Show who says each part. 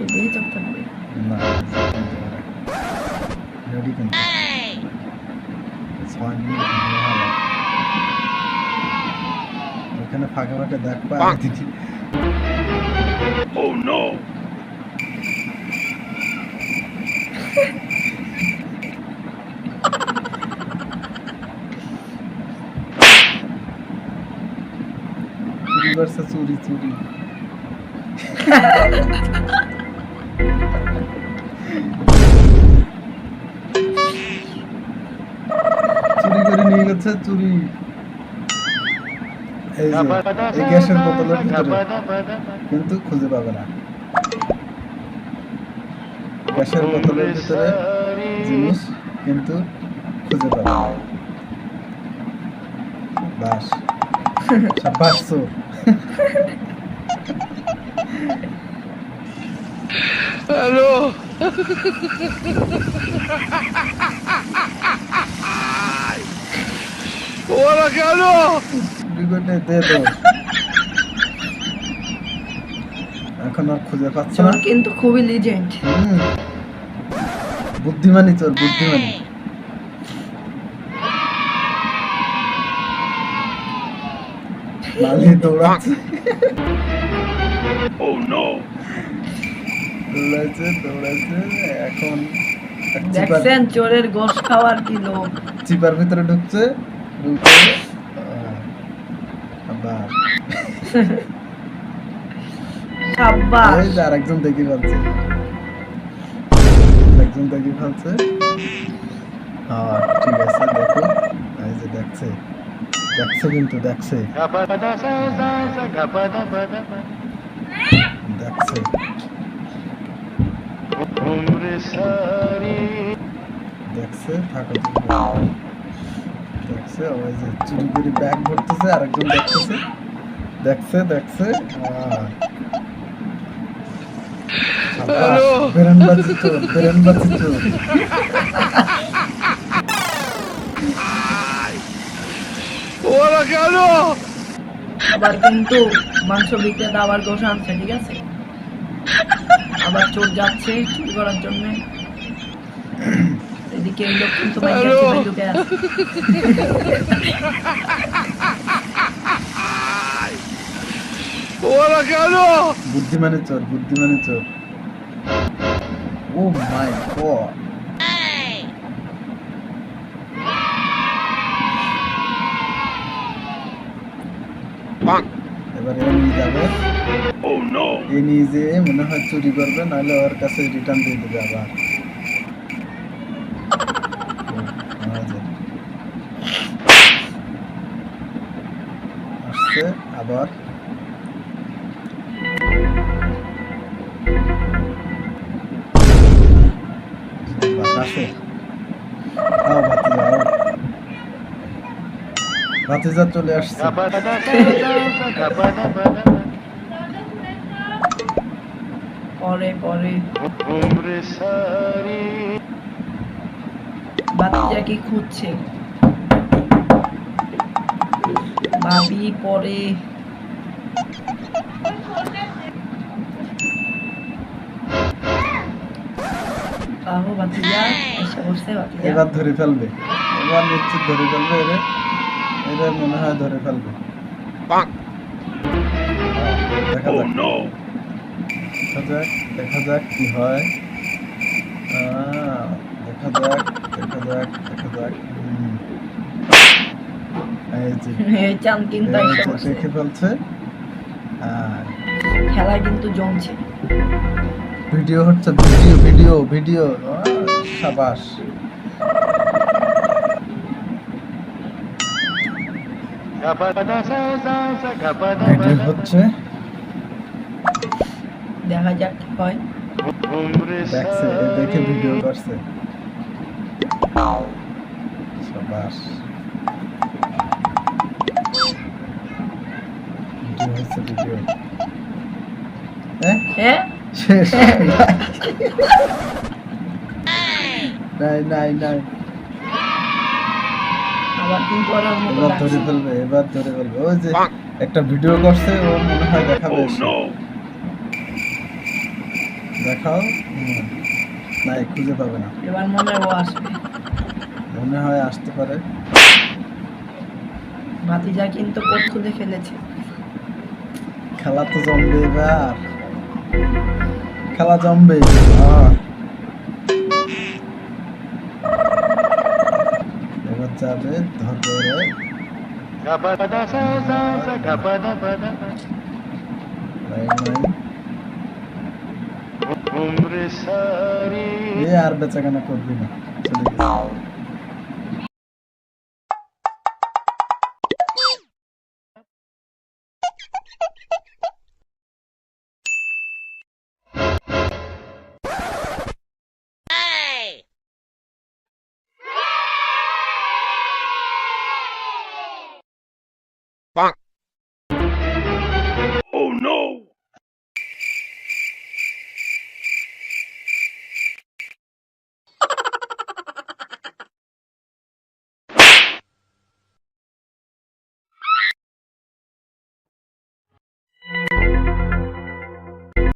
Speaker 1: এটাই চোখ থাকবে
Speaker 2: না রেডি কিন্তু ছয় মিনিট হলে ভালো। ওখানে ফাঁকা ফাঁকা দেখবা আগে দিদি চুরি করছে করে নিয়ে গেছে, চুরি। এই গ্যাসের বোতলের ভিতরে। কিন্তু খুঁজে পাবে না। গ্যাসের বোতলের ভিতরে জিনিস কিন্তু খুঁজে পাবে না। বাস সাব্বাস চোর চুরি দে তো এখন আর খুঁজে পাচ্ছে না?
Speaker 1: কিন্তু খুবই লিজেন্ড
Speaker 2: হুম। বুদ্ধিমানি চোর বুদ্ধিমানি মালি দৌড়াচ্ছে। দৌড়াচ্ছে দৌড়াচ্ছে এখন
Speaker 1: দেখছেন চোরের গোশ খাওয়ার কি লোক
Speaker 2: চিপার ভিতরে ঢুকছে। আহ, আবার।
Speaker 1: সাব্বাস
Speaker 2: এই যে আরেকজন দেখি ফেলছে। একজন দেখি ফেলছে। হ্যাঁ ঠিক আছে দেখো। এই যে দেখছে। দেখছে কিন্তু দেখছে। দেখছে। দেখছে থাকো। দেখছে ওই যে চুরি করে ব্যাগ ভরতেছে আরেকজন দেখতেছে। দেখছে দেখছে
Speaker 1: আবার কিন্তু মাংস বিক্রেতা আবার দোষ আনছে ঠিক আছে? আবার চোর যাচ্ছে চুরি করার জন্য। এদিকে এই লোক কিন্তু বাইকের চিপায় ঢুকে আছে
Speaker 2: বুদ্ধিমানের চোর বুদ্ধিমানের চোর। ও মাই গড এবার এ নিয়ে যাবে। এ নিয়ে যেয়ে মনে হয় চুরি করবে নাহলে ওর কাছে রিটার্ন দিয়ে দেবে আবার ও, এই যে। আসছে আবার। আও ভাতিজা। ভাতিজা চলে আসছে।
Speaker 1: পরে পরে। বাচ্চা কি খুঁজছে? ভাবি পরে।
Speaker 2: এবার ধরে ফেলবে। এবার নিশ্চিত ধরে ফেলবে এরে এরে মনে হয় ধরে ফেলবে। দেখা যাক। দেখা যাক দেখা যাক কি হয়। আহ, দেখা যাক দেখা যাক দেখা যাক। দেখে ফেলছে।
Speaker 1: খেলা কিন্তু জমছে।
Speaker 2: ভিডিও হচ্ছে ভিডিও ভিডিও ভিডিও। সাবাস। ভিডিও হচ্ছে।
Speaker 1: দেখা যাক কি হয়।
Speaker 2: দেখছে দেখে ভিডিও করছে। সাবাস। নাই নাই নাই।
Speaker 1: আবার কিন্তু ওর মতো
Speaker 2: এবার ধরে ফেলবে এবার ধরে ফেলবে। ওই যে একটা ভিডিও করছে ও মনে হয় দেখাবে দেখাও। হুম। না খুঁজে পাবে না।
Speaker 1: এবার মনে হয় ও আসবে।
Speaker 2: মনে হয় আসতে পারে।
Speaker 1: ভাতিজা কিন্তু কোট খুলে ফেলেছে।
Speaker 2: খেলা তো জমবে এবার খেলা জমবে আহ। এবার যাবে ধরবে ওরে। Line line. এ আর বেচাকেনা করবি না চলে গেছে